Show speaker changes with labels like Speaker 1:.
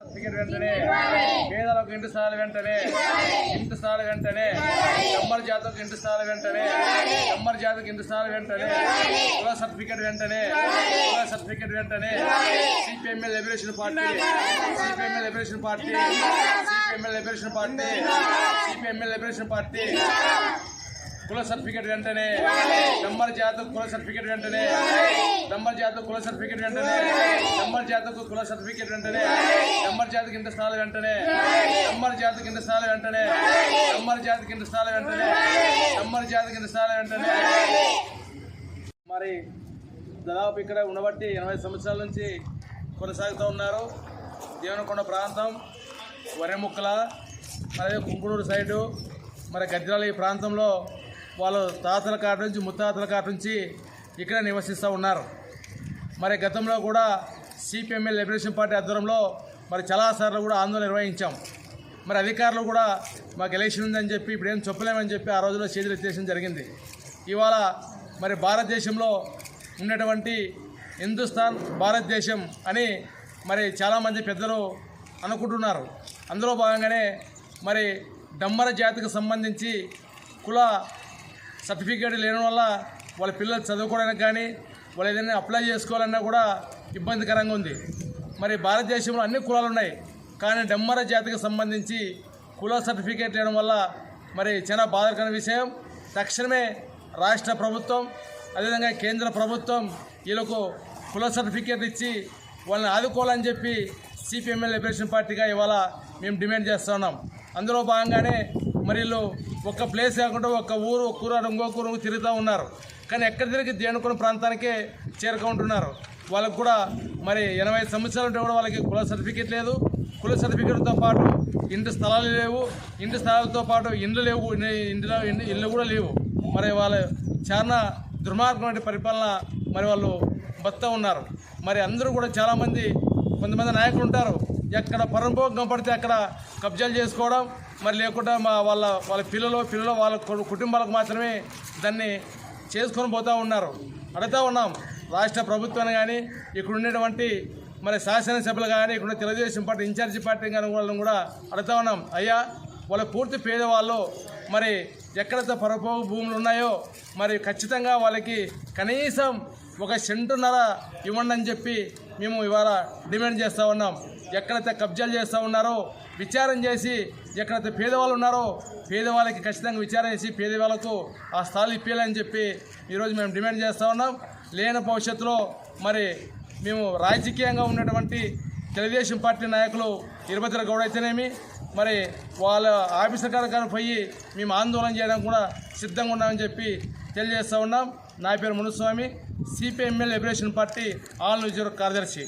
Speaker 1: Certificate వెంటనే పేదలకు ఇంటి స్థలాలు వెంటనే ఇంటి స్థాయి వెంటనే కమ్మర్ జాతకు ఇంటి స్థాయి వెంటనే కమ్మర్ జాతకు ఇంటి స్థాయిలు వెంటనే కుల సర్టిఫికెట్ వెంటనే కుల సర్టిఫికేట్ వెంటనే CPML liberation party CPML liberation party CPML liberation party CPML liberation party కుల సర్టిఫికేట్ వెంటనే. నంబర్ జాతకు కుల సర్టిఫికేట్ వెంటనే. డంబర్ జాతకు కుల సర్టిఫికేట్ వెంటనే. నంబర్ జాతకు కుల సర్టిఫికేట్ వెంటనే. నంబర్ జాతకు ఇంత స్థానాలు వెంటనే. నంబర్ జాతకు ఇంత స్థానాలు వెంటనే. నంబర్ జాతకు ఇంత స్థానాలు వెంటనే. నంబర్ జాతకు ఇంత స్థానాలు వెంటనే. మరి దాదాపు ఇక్కడ ఉండబట్టి ఎనభై సంవత్సరాల నుంచి కొనసాగుతూ ఉన్నారు. దేవనకొండ ప్రాంతం వరెముక్కల అలాగే కుంకుడూరు సైడు మరి గద్రాల ఈ ప్రాంతంలో వాళ్ళు తాతల కాటి నుంచి ముత్తాతల కాటి నుంచి ఇక్కడ నివసిస్తూ ఉన్నారు. మరి గతంలో కూడా సిపిఎంఎల్ లిబరేషన్ పార్టీ ఆధ్వర్యంలో మరి చాలాసార్లు కూడా ఆందోళన నిర్వహించాం. మరి అధికారులు కూడా మాకు ఎలక్షన్ ఉందని చెప్పి ఇప్పుడు ఏం చెప్పలేమని చెప్పి ఆ రోజుల్లో చేతులు ఎత్తేయడం జరిగింది. ఇవాళ మరి భారతదేశంలో ఉన్నటువంటి హిందుస్థాన్ భారతదేశం అని మరి చాలామంది పెద్దలు అనుకుంటున్నారు. అందులో భాగంగానే మరి డమ్మర జాతికి సంబంధించి కుల సర్టిఫికేట్ లేని వల్ల వాళ్ళ పిల్లలు చదువుకోవడానికి కానీ వాళ్ళు ఏదైనా అప్లై చేసుకోవాలన్నా కూడా ఇబ్బందికరంగా ఉంది. మరి భారతదేశంలో అన్ని కులాలు ఉన్నాయి. కానీ డమ్మర జాతికి సంబంధించి కుల సర్టిఫికేట్ లేడం వల్ల మరి చాలా బాధకరమైన విషయం. తక్షణమే రాష్ట్ర ప్రభుత్వం అదేవిధంగా కేంద్ర ప్రభుత్వం వీళ్ళకు కుల సర్టిఫికేట్ ఇచ్చి వాళ్ళని ఆదుకోవాలని చెప్పి సిపిఎంఎల్ లిబరేషన్ పార్టీగా ఇవాళ మేము డిమాండ్ చేస్తున్నాం అందులో భాగంగానే మరి ఒక్క ప్లేస్ కాకుండా ఒక్క ఊరు ఒక్క ఊరు ఇంకొక ఊరు తిరుగుతూ ఉన్నారు. కానీ ఎక్కడ తిరిగి దేనుకున్న ప్రాంతానికే చేరుకుంటున్నారు వాళ్ళకు కూడా మరి ఎనభై సంవత్సరాలు ఉంటే కూడా వాళ్ళకి కుల సర్టిఫికేట్ లేదు. కుల సర్టిఫికేట్తో పాటు ఇంటి స్థలాలు లేవు. ఇంటి స్థలాలతో పాటు ఇండ్లు లేవు. ఇంటిలో ఇళ్ళు ఇల్లు కూడా లేవు. మరి వాళ్ళ చాలా దుర్మార్గమైన పరిపాలన మరి వాళ్ళు బతుతూ ఉన్నారు. మరి అందరూ కూడా చాలామంది కొంతమంది నాయకులు ఉంటారు. ఎక్కడ పరంభోగం కనపడితే అక్కడ కబ్జాలు చేసుకోవడం మరి లేకుండా మా వాళ్ళ వాళ్ళ పిల్లలు పిల్లలు వాళ్ళ కు- కుటుంబాలకు మాత్రమే దాన్ని చేసుకొని పోతూ ఉన్నారు. అడుగుతూ ఉన్నాం రాష్ట్ర ప్రభుత్వాన్ని కానీ ఇక్కడ ఉండేటువంటి మరి శాసనసభ్యులు కానీ ఇక్కడ ఉన్న తెలుగుదేశం పార్టీ ఇన్ఛార్జి పార్టీ కానీ వాళ్ళని కూడా అడుగుతా ఉన్నాం. అయ్యా వాళ్ళ పూర్తి పేదవాళ్ళు మరి ఎక్కడైతే పరపోగు భూములు ఉన్నాయో మరి ఖచ్చితంగా వాళ్ళకి కనీసం ఒక సెంటున్నర ఇవ్వండి అని చెప్పి మేము ఇవాళ డిమాండ్ చేస్తూ ఉన్నాం. ఎక్కడైతే కబ్జాలు చేస్తూ ఉన్నారో విచారం చేసి ఎక్కడైతే పేదవాళ్ళు ఉన్నారో పేదవాళ్ళకి ఖచ్చితంగా విచారం చేసి పేదవాళ్ళకు ఆ స్థలాలు ఇప్పించాలని చెప్పి ఈరోజు మేము డిమాండ్ చేస్తూ ఉన్నాం. లేని భవిష్యత్తులో మరి మేము రాజకీయంగా ఉన్నటువంటి తెలుగుదేశం పార్టీ నాయకులు ఇరుపతిర గౌడ్ అయితేనేమి మరి వాళ్ళ ఆఫీసర్ కనుక పోయి మేము ఆందోళన చేయడానికి కూడా సిద్ధంగా ఉన్నామని చెప్పి తెలియజేస్తూ ఉన్నాం. నా పేరు Muniswamy. CPML liberation party all news కార్యదర్శి.